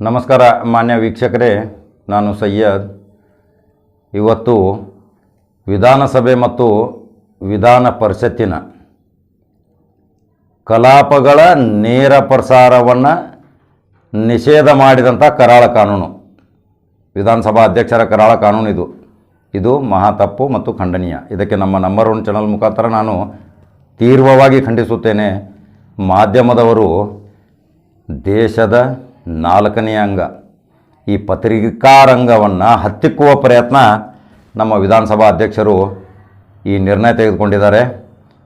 ನಮಸ್ಕಾರ ಮಾನ್ಯ ವೀಕ್ಷಕರೇ, ನಾನು ಸಯ್ಯದ್ ಇವತ್ತು ವಿಧಾನಸಭೆ ಮತ್ತು ವಿಧಾನ ಪರಿಷತ್ತಿನ ಕಲಾಪಗಳ ನೇರ ಪ್ರಸಾರವನ್ನು ನಿಷೇಧ ಮಾಡಿದಂಥ ಕರಾಳ ಕಾನೂನು. ವಿಧಾನಸಭಾ ಅಧ್ಯಕ್ಷರ ಕರಾಳ ಕಾನೂನು ಇದು. ಇದು ಮಹಾ ತಪ್ಪು ಮತ್ತು ಖಂಡನೀಯ. ಇದಕ್ಕೆ ನಮ್ಮ ನಂಬರ್ ಒನ್ ಚಾನಲ್ ಮುಖಾಂತರ ನಾನು ತೀವ್ರವಾಗಿ ಖಂಡಿಸುತ್ತೇನೆ. ಮಾಧ್ಯಮದವರು ದೇಶದ ನಾಲ್ಕನೆಯ ಅಂಗ. ಈ ಪತ್ರಿಕಾ ರಂಗವನ್ನು ಹತ್ತಿಕ್ಕುವ ಪ್ರಯತ್ನ ನಮ್ಮ ವಿಧಾನಸಭಾ ಅಧ್ಯಕ್ಷರು ಈ ನಿರ್ಣಯ ತೆಗೆದುಕೊಂಡಿದ್ದಾರೆ.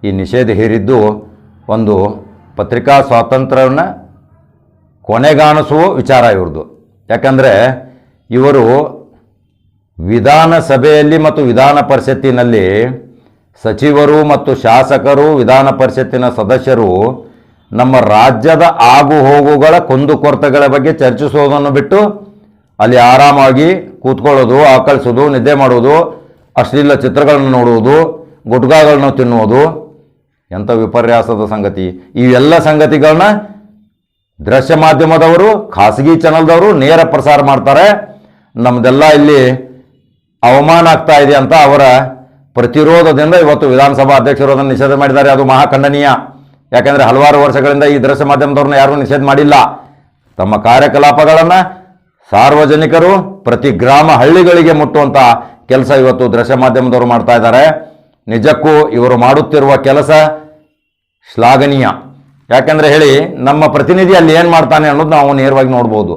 ಈ ನಿಷೇಧ ಹೇರಿದ್ದು ಒಂದು ಪತ್ರಿಕಾ ಸ್ವಾತಂತ್ರ್ಯವನ್ನು ಕೊನೆಗಾಣಿಸುವ ವಿಚಾರ ಇವ್ರದ್ದು. ಯಾಕಂದರೆ ಇವರು ವಿಧಾನಸಭೆಯಲ್ಲಿ ಮತ್ತು ವಿಧಾನ ಪರಿಷತ್ತಿನಲ್ಲಿ ಸಚಿವರು ಮತ್ತು ಶಾಸಕರು, ವಿಧಾನ ಪರಿಷತ್ತಿನ ಸದಸ್ಯರು ನಮ್ಮ ರಾಜ್ಯದ ಆಗು ಹೋಗುಗಳ ಕುಂದುಕೊರತೆಗಳ ಬಗ್ಗೆ ಚರ್ಚಿಸೋದನ್ನು ಬಿಟ್ಟು ಅಲ್ಲಿ ಆರಾಮಾಗಿ ಕೂತ್ಕೊಳ್ಳೋದು, ಆಕಳಿಸೋದು, ನಿದ್ದೆ ಮಾಡೋದು ಅಶ್ಲೀಲ ಚಿತ್ರಗಳನ್ನು ನೋಡುವುದು ಗುಟ್ಕಾಗಳನ್ನು ತಿನ್ನುವುದು, ಎಂಥ ವಿಪರ್ಯಾಸದ ಸಂಗತಿ. ಇವೆಲ್ಲ ಸಂಗತಿಗಳನ್ನ ದೃಶ್ಯ ಮಾಧ್ಯಮದವರು, ಖಾಸಗಿ ಚಾನಲ್ದವರು ನೇರ ಪ್ರಸಾರ ಮಾಡ್ತಾರೆ. ನಮ್ಮದೆಲ್ಲ ಇಲ್ಲಿ ಅವಮಾನ ಆಗ್ತಾ ಇದೆ ಅಂತ ಅವರ ಪ್ರತಿರೋಧದಿಂದ ಇವತ್ತು ವಿಧಾನಸಭಾ ಅಧ್ಯಕ್ಷರು ಅದನ್ನು ನಿಷೇಧ ಮಾಡಿದ್ದಾರೆ. ಅದು ಮಹಾ ಖಂಡನೀಯ ಯಾಕಂದರೆ ಹಲವಾರು ವರ್ಷಗಳಿಂದ ಈ ದೃಶ್ಯ ಮಾಧ್ಯಮದವ್ರನ್ನ ಯಾರೂ ನಿಷೇಧ ಮಾಡಿಲ್ಲ. ತಮ್ಮ ಕಾರ್ಯಕಲಾಪಗಳನ್ನು ಸಾರ್ವಜನಿಕರು ಪ್ರತಿ ಗ್ರಾಮ ಹಳ್ಳಿಗಳಿಗೆ ಮುಟ್ಟುವಂಥ ಕೆಲಸ ಇವತ್ತು ದೃಶ್ಯ ಮಾಧ್ಯಮದವರು ಮಾಡ್ತಾ ಇದ್ದಾರೆ. ನಿಜಕ್ಕೂ ಇವರು ಮಾಡುತ್ತಿರುವ ಕೆಲಸ ಶ್ಲಾಘನೀಯ. ಯಾಕಂದರೆ ಹೇಳಿ, ನಮ್ಮ ಪ್ರತಿನಿಧಿ ಅಲ್ಲಿ ಏನು ಮಾಡ್ತಾನೆ ಅನ್ನೋದು ನಾವು ನೇರವಾಗಿ ನೋಡ್ಬೋದು.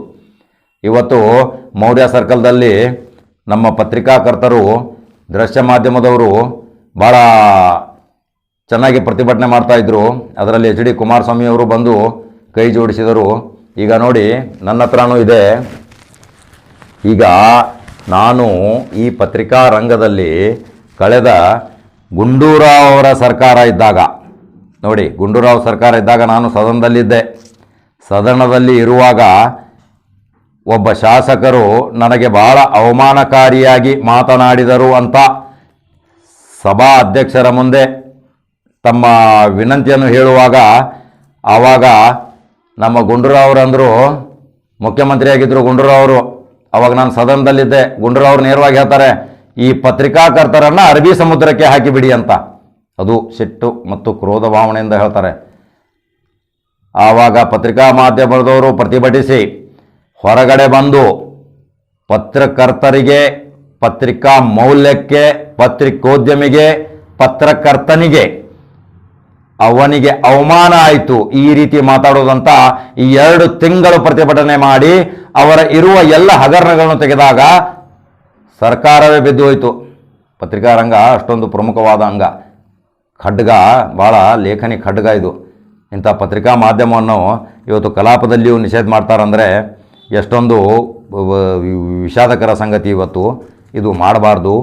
ಇವತ್ತು ಮೌರ್ಯ ಸರ್ಕಲ್ದಲ್ಲಿ ನಮ್ಮ ಪತ್ರಿಕಾಕರ್ತರು ದೃಶ್ಯ ಮಾಧ್ಯಮದವರು ಭಾಳ ಚೆನ್ನಾಗಿ ಪ್ರತಿಭಟನೆ ಮಾಡ್ತಾ ಇದ್ರು. ಅದರಲ್ಲಿ ಎಚ್ ಡಿ ಕುಮಾರಸ್ವಾಮಿ ಅವರು ಬಂದು ಕೈ ಜೋಡಿಸಿದರು. ಈಗ ನೋಡಿ, ನನ್ನ ಹತ್ರನೂ ಇದೆ. ಈಗ ನಾನು ಈ ಪತ್ರಿಕಾ ರಂಗದಲ್ಲಿ ಕಳೆದ ಗುಂಡೂರಾವ್ ಅವರ ಸರ್ಕಾರ ಇದ್ದಾಗ, ನೋಡಿ, ಗುಂಡೂರಾವ್ ಸರ್ಕಾರ ಇದ್ದಾಗ ನಾನು ಸದನದಲ್ಲಿದ್ದೆ. ಸದನದಲ್ಲಿ ಇರುವಾಗ ಒಬ್ಬ ಶಾಸಕರು ನನಗೆ ಬಹಳ ಅವಮಾನಕಾರಿಯಾಗಿ ಮಾತನಾಡಿದರು ಅಂತ ಸಭಾ ಅಧ್ಯಕ್ಷರ ಮುಂದೆ ತಮ್ಮ ವಿನಂತಿಯನ್ನು ಹೇಳುವಾಗ ಆವಾಗ ನಮ್ಮ ಗುಂಡೂರಾವ್ರು ಅಂದರು ಮುಖ್ಯಮಂತ್ರಿಯಾಗಿದ್ದರು ಗುಂಡೂರಾವರು. ಅವಾಗ ನಾನು ಸದನದಲ್ಲಿದ್ದೆ. ಗುಂಡೂರಾವ್ರು ನೇರವಾಗಿ ಹೇಳ್ತಾರೆ, ಈ ಪತ್ರಿಕಾಕರ್ತರನ್ನು ಅರಬಿ ಸಮುದ್ರಕ್ಕೆ ಹಾಕಿಬಿಡಿ ಅಂತ. ಅದು ಸಿಟ್ಟು ಮತ್ತು ಕ್ರೋಧ ಭಾವನೆಯಿಂದ ಹೇಳ್ತಾರೆ. ಆವಾಗ ಪತ್ರಿಕಾ ಮಾಧ್ಯಮದವರು ಪ್ರತಿಭಟಿಸಿ, ಹೊರಗಡೆ ಬಂದು ಪತ್ರಕರ್ತರಿಗೆ, ಪತ್ರಿಕಾ ಮೌಲ್ಯಕ್ಕೆ, ಪತ್ರಿಕೋದ್ಯಮಿಗೆ, ಪತ್ರಕರ್ತನಿಗೆ ಅವನಿಗೆ ಅವಮಾನ ಆಯಿತು. ಈ ರೀತಿ ಮಾತಾಡೋದಂತ ಈ ಎರಡು ತಿಂಗಳು ಪ್ರತಿಭಟನೆ ಮಾಡಿ ಅವರ ಇರುವ ಎಲ್ಲ ಹಗರಣಗಳನ್ನು ತೆಗೆದಾಗ ಸರ್ಕಾರವೇ ಬಿದ್ದು ಹೋಯಿತು. ಪತ್ರಿಕಾ ರಂಗ ಅಷ್ಟೊಂದು ಪ್ರಮುಖವಾದ ಅಂಗ. ಖಡ್ಗ ಭಾಳ ಲೇಖನಿ ಖಡ್ಗ ಇದು. ಇಂಥ ಪತ್ರಿಕಾ ಮಾಧ್ಯಮವನ್ನು ಇವತ್ತು ಕಲಾಪದಲ್ಲಿಯೂ ನಿಷೇಧ ಮಾಡ್ತಾರಂದರೆ ಎಷ್ಟೊಂದು ವಿಷಾದಕರ ಸಂಗತಿ ಇವತ್ತು. ಇದು ಮಾಡಬಾರ್ದು.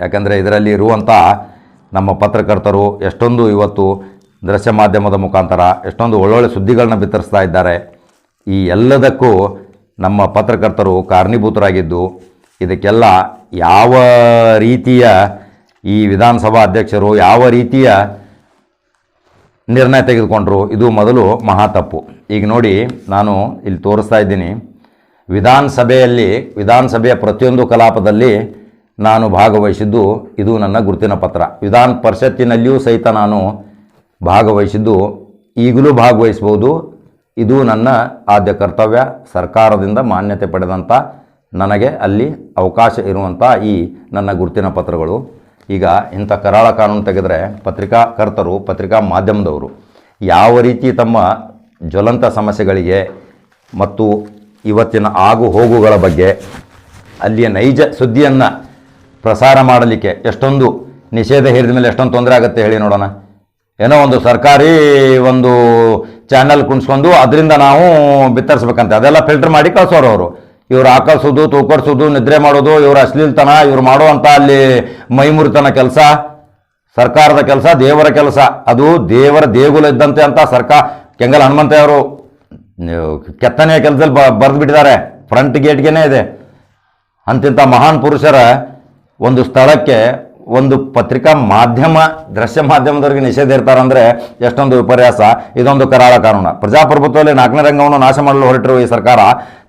ಯಾಕಂದರೆ ಇದರಲ್ಲಿ ಇರುವಂಥ ನಮ್ಮ ಪತ್ರಕರ್ತರು ಎಷ್ಟೊಂದು ಇವತ್ತು ದೃಶ್ಯ ಮಾಧ್ಯಮದ ಮುಖಾಂತರ ಎಷ್ಟೊಂದು ಒಳ್ಳೊಳ್ಳೆ ಸುದ್ದಿಗಳನ್ನ ಬಿತ್ತರಿಸ್ತಾ ಇದ್ದಾರೆ. ಈ ಎಲ್ಲದಕ್ಕೂ ನಮ್ಮ ಪತ್ರಕರ್ತರು ಕಾರಣೀಭೂತರಾಗಿದ್ದು, ಇದಕ್ಕೆಲ್ಲ ಯಾವ ರೀತಿಯ ಈ ವಿಧಾನಸಭಾ ಅಧ್ಯಕ್ಷರು, ಯಾವ ರೀತಿಯ ನಿರ್ಣಯ ತೆಗೆದುಕೊಂಡ್ರು, ಇದು ಮೊದಲು ಮಹಾ ತಪ್ಪು. ಈಗ ನೋಡಿ, ನಾನು ಇಲ್ಲಿ ತೋರಿಸ್ತಾ ಇದ್ದೀನಿ. ವಿಧಾನಸಭೆಯಲ್ಲಿ, ವಿಧಾನಸಭೆಯ ಪ್ರತಿಯೊಂದು ಕಲಾಪದಲ್ಲಿ ನಾನು ಭಾಗವಹಿಸಿದ್ದು ಇದು ನನ್ನ ಗುರುತಿನ ಪತ್ರ. ವಿಧಾನ ಪರಿಷತ್ತಿನಲ್ಲಿಯೂ ಸಹಿತ ನಾನು ಭಾಗವಹಿಸಿದ್ದು. ಈಗಲೂ ಭಾಗವಹಿಸ್ಬೋದು ಇದು ನನ್ನ ಆದ್ಯ ಕರ್ತವ್ಯ. ಸರ್ಕಾರದಿಂದ ಮಾನ್ಯತೆ ಪಡೆದಂಥ ನನಗೆ ಅಲ್ಲಿ ಅವಕಾಶ ಇರುವಂಥ ಈ ನನ್ನ ಗುರುತಿನ ಪತ್ರಗಳು. ಈಗ ಇಂಥ ಕರಾಳ ಕಾನೂನು ತೆಗೆದರೆ ಪತ್ರಿಕಾಕರ್ತರು, ಪತ್ರಿಕಾ ಮಾಧ್ಯಮದವರು ಯಾವ ರೀತಿ ತಮ್ಮ ಜ್ವಲಂತ ಸಮಸ್ಯೆಗಳಿಗೆ ಮತ್ತು ಇವತ್ತಿನ ಆಗು ಹೋಗುಗಳ ಬಗ್ಗೆ ಅಲ್ಲಿಯ ನೈಜ ಸುದ್ದಿಯನ್ನು ಪ್ರಸಾರ ಮಾಡಲಿಕ್ಕೆ ಎಷ್ಟೊಂದು ನಿಷೇಧ ಹೇರಿದ ಮೇಲೆ ಎಷ್ಟೊಂದು ತೊಂದರೆ ಆಗುತ್ತೆ ಹೇಳಿ ನೋಡೋಣ. ಏನೋ ಒಂದು ಸರ್ಕಾರಿ ಒಂದು ಚಾನಲ್ ಕುಣಿಸ್ಕೊಂಡು ಅದರಿಂದ ನಾವು ಬಿತ್ತರಿಸ್ಬೇಕಂತೆ. ಅದೆಲ್ಲ ಫಿಲ್ಟರ್ ಮಾಡಿ ಕಳಿಸೋರು ಅವರು. ಇವ್ರು ಆಕಳಿಸೋದು ತೂಕಡಿಸೋದು ನಿದ್ರೆ ಮಾಡೋದು, ಇವ್ರ ಅಶ್ಲೀಲತನ, ಇವ್ರು ಮಾಡುವಂಥ ಅಲ್ಲಿ ಮೈಮುರಿತನ ಕೆಲಸ, ಸರ್ಕಾರದ ಕೆಲಸ, ದೇವರ ಕೆಲಸ. ಅದು ದೇವರ ದೇಗುಲ ಇದ್ದಂತೆ ಅಂತ ಸರ್ಕಾರ ಕೆಂಗಲ್ ಹನುಮಂತಯ್ಯವರು ಕೆತ್ತನೆಯ ಕೆಲಸದಲ್ಲಿ ಬರೆದು ಬಿಟ್ಟಿದ್ದಾರೆ. ಫ್ರಂಟ್ ಗೇಟ್ಗೆನೇ ಇದೆ. ಅಂತಿಂಥ ಮಹಾನ್ ಪುರುಷರ ಒಂದು ಸ್ಥಳಕ್ಕೆ ಒಂದು ಪತ್ರಿಕಾ ಮಾಧ್ಯಮ, ದೃಶ್ಯ ಮಾಧ್ಯಮದವರಿಗೆ ನಿಷೇಧ ಇರ್ತಾರಂದ್ರೆ ಎಷ್ಟೊಂದು ವಿಪರ್ಯಾಸ ಇದೊಂದು ಕರಾಳ ಕಾನೂನು. ಪ್ರಜಾಪ್ರಭುತ್ವದಲ್ಲಿ ನಾಲ್ಕನೇ ರಂಗವನ್ನು ನಾಶ ಮಾಡಲು ಹೊರಟಿರುವ ಈ ಸರ್ಕಾರ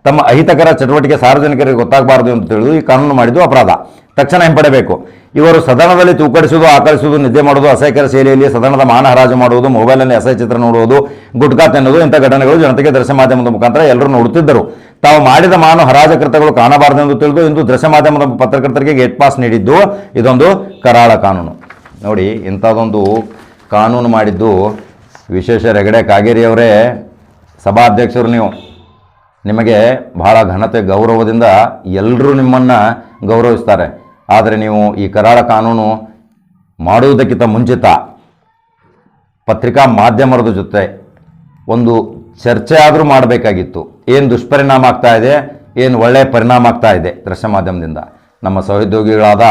ತಮ್ಮ ಅಹಿತಕರ ಚಟುವಟಿಕೆ ಸಾರ್ವಜನಿಕರಿಗೆ ಗೊತ್ತಾಗಬಾರದು ಅಂತ ತಿಳಿದು ಈ ಕಾನೂನು ಮಾಡಿದ್ದು ಅಪರಾಧ. ತಕ್ಷಣ ಹಿಂಪಡೆಯಬೇಕು. ಇವರು ಸದನದಲ್ಲಿ ತೂಕಡಿಸುವುದು ಆಕರಿಸುವುದು ನಿದ್ದೆ ಮಾಡುವುದು, ಅಸಹ್ಯಕರ ಶೈಲಿಯಲ್ಲಿ ಸದನದ ಮಾನ ಹರಾಜು ಮಾಡುವುದು ಮೊಬೈಲ್ನಲ್ಲಿ ಅಸಹ್ಯ ಚಿತ್ರ ನೋಡುವುದು, ಗುಟ್ಕಾ ತಿನ್ನುವುದು, ಇಂಥ ಘಟನೆಗಳು ಜನತೆಗೆ ದೃಶ್ಯ ಮಾಧ್ಯಮದ ಮುಖಾಂತರ ಎಲ್ಲರೂ ನೋಡುತ್ತಿದ್ದರು. ತಾವು ಮಾಡಿದ ಮಾನು ಹರಾಜ ಕಾಣಬಾರದು ಕಾಣಬಾರದೆಂದು ತಿಳಿದು ಇಂದು ದೃಶ್ಯ ಮಾಧ್ಯಮದ ಪತ್ರಕರ್ತರಿಗೆ ಗೇಟ್ ಪಾಸ್ ನೀಡಿದ್ದು ಇದೊಂದು ಕರಾಳ ಕಾನೂನು. ನೋಡಿ ಇಂಥದ್ದೊಂದು ಕಾನೂನು ಮಾಡಿದ್ದು ವಿಶೇಷ ಹೆಗಡೆ ಕಾಗೇರಿಯವರೇ ಸಭಾಧ್ಯಕ್ಷರು ನೀವು. ನಿಮಗೆ ಬಹಳ ಘನತೆ, ಗೌರವದಿಂದ ಎಲ್ಲರೂ ನಿಮ್ಮನ್ನು ಗೌರವಿಸ್ತಾರೆ. ಆದರೆ ನೀವು ಈ ಕರಾಳ ಕಾನೂನು ಮಾಡುವುದಕ್ಕಿಂತ ಮುಂಚಿತ ಪತ್ರಿಕಾ ಮಾಧ್ಯಮದ ಜೊತೆ ಒಂದು ಚರ್ಚೆ ಆದರೂ ಮಾಡಬೇಕಾಗಿತ್ತು. ಏನು ದುಷ್ಪರಿಣಾಮ ಆಗ್ತಾ ಇದೆ, ಏನು ಒಳ್ಳೆಯ ಪರಿಣಾಮ ಆಗ್ತಾ ಇದೆ ದೃಶ್ಯ ಮಾಧ್ಯಮದಿಂದ. ನಮ್ಮ ಸಹೋದ್ಯೋಗಿಗಳಾದ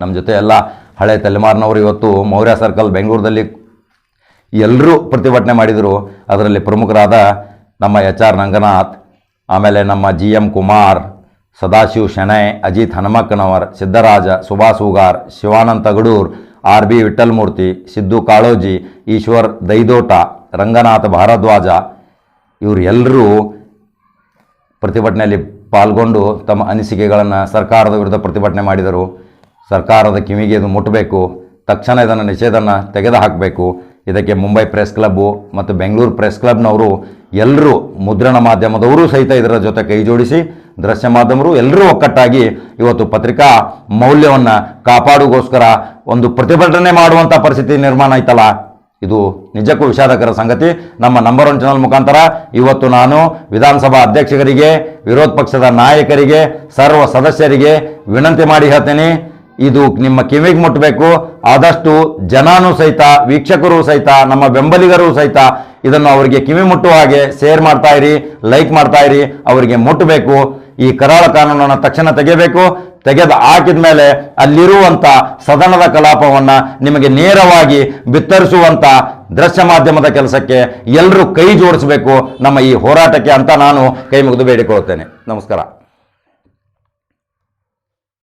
ನಮ್ಮ ಜೊತೆ ಎಲ್ಲ ಹಳೆ ತಲೆಮಾರಿನವರು ಇವತ್ತು ಮೌರ್ಯ ಸರ್ಕಲ್ ಬೆಂಗಳೂರಲ್ಲಿ ಎಲ್ಲರೂ ಪ್ರತಿಭಟನೆ ಮಾಡಿದರು. ಅದರಲ್ಲಿ ಪ್ರಮುಖರಾದ ನಮ್ಮ ಎಚ್ ಆರ್ ರಂಗನಾಥ್, ಆಮೇಲೆ ನಮ್ಮ G M Kumar Sadashiv Shenoy, Ajit Hanumakkanavar, Siddaraja, Subhash Ugar, Shivanand Tagadur R B Vithalmurthy Siddu Kaloji, Ishwar Daidota, Ranganatha Bharadwaja ಇವರೆಲ್ಲರೂ ಪ್ರತಿಭಟನೆಯಲ್ಲಿ ಪಾಲ್ಗೊಂಡು ತಮ್ಮ ಅನಿಸಿಕೆಗಳನ್ನು ಸರ್ಕಾರದ ವಿರುದ್ಧ ಪ್ರತಿಭಟನೆ ಮಾಡಿದರು. ಸರ್ಕಾರದ ಕಿವಿಗೆ ಇದು ಮುಟ್ಟಬೇಕು ತಕ್ಷಣ ಇದನ್ನು ನಿಷೇಧನ ತೆಗೆದುಹಾಕಬೇಕು. ಇದಕ್ಕೆ ಮುಂಬೈ ಪ್ರೆಸ್ ಕ್ಲಬ್ಬು ಮತ್ತು ಬೆಂಗಳೂರು ಪ್ರೆಸ್ ಕ್ಲಬ್ನವರು ಎಲ್ಲರೂ ಮುದ್ರಣ ಮಾಧ್ಯಮದವರು ಸಹಿತ ಇದರ ಜೊತೆ ಕೈ ಜೋಡಿಸಿ ದೃಶ್ಯ ಮಾಧ್ಯಮರು ಎಲ್ಲರೂ ಒಕ್ಕಟ್ಟಾಗಿ ಇವತ್ತು ಪತ್ರಿಕಾ ಮೌಲ್ಯವನ್ನು ಕಾಪಾಡುಗೋಸ್ಕರ ಒಂದು ಪ್ರತಿಭಟನೆ ಮಾಡುವಂಥ ಪರಿಸ್ಥಿತಿ ನಿರ್ಮಾಣ ಆಯ್ತಲ್ಲ? ಇದು ನಿಜಕ್ಕೂ ವಿಷಾದಕರ ಸಂಗತಿ. ನಮ್ಮ ನಂಬರ್ ಒನ್ ಚಾನಲ್ ಮುಖಾಂತರ ಇವತ್ತು ನಾನು ವಿಧಾನಸಭಾ ಅಧ್ಯಕ್ಷರಿಗೆ, ವಿರೋಧ ಪಕ್ಷದ ನಾಯಕರಿಗೆ, ಸರ್ವ ಸದಸ್ಯರಿಗೆ ವಿನಂತಿ ಮಾಡಿ ಹೇಳ್ತೇನೆ. ಇದು ನಿಮ್ಮ ಕಿವಿಗೆ ಮುಟ್ಟಬೇಕು ಆದಷ್ಟು ಜನಾನು ಸಹಿತ, ವೀಕ್ಷಕರು ಸಹಿತ, ನಮ್ಮ ಬೆಂಬಲಿಗರು ಸಹಿತ ಇದನ್ನು ಅವರಿಗೆ ಕಿವಿ ಮುಟ್ಟುವ ಹಾಗೆ ಶೇರ್ ಮಾಡ್ತಾ ಇರಿ ಲೈಕ್ ಮಾಡ್ತಾ ಇರಿ, ಅವರಿಗೆ ಮುಟ್ಟಬೇಕು ಈ ಕರಾಳ ಕಾನೂನನ್ನು ತಕ್ಷಣ ತೆಗೆಯಬೇಕು. ತೆಗೆದು ಹಾಕಿದ ಮೇಲೆ ಅಲ್ಲಿರುವಂಥ ಸದನದ ಕಲಾಪವನ್ನು ನಿಮಗೆ ನೇರವಾಗಿ ಬಿತ್ತರಿಸುವಂಥ ದೃಶ್ಯ ಮಾಧ್ಯಮದ ಕೆಲಸಕ್ಕೆ ಎಲ್ಲರೂ ಕೈ ಜೋಡಿಸಬೇಕು ನಮ್ಮ ಈ ಹೋರಾಟಕ್ಕೆ ಅಂತ ನಾನು ಕೈ ಮುಗಿದು ಬೇಡಿಕೊಳ್ಳುತ್ತೇನೆ. ನಮಸ್ಕಾರ.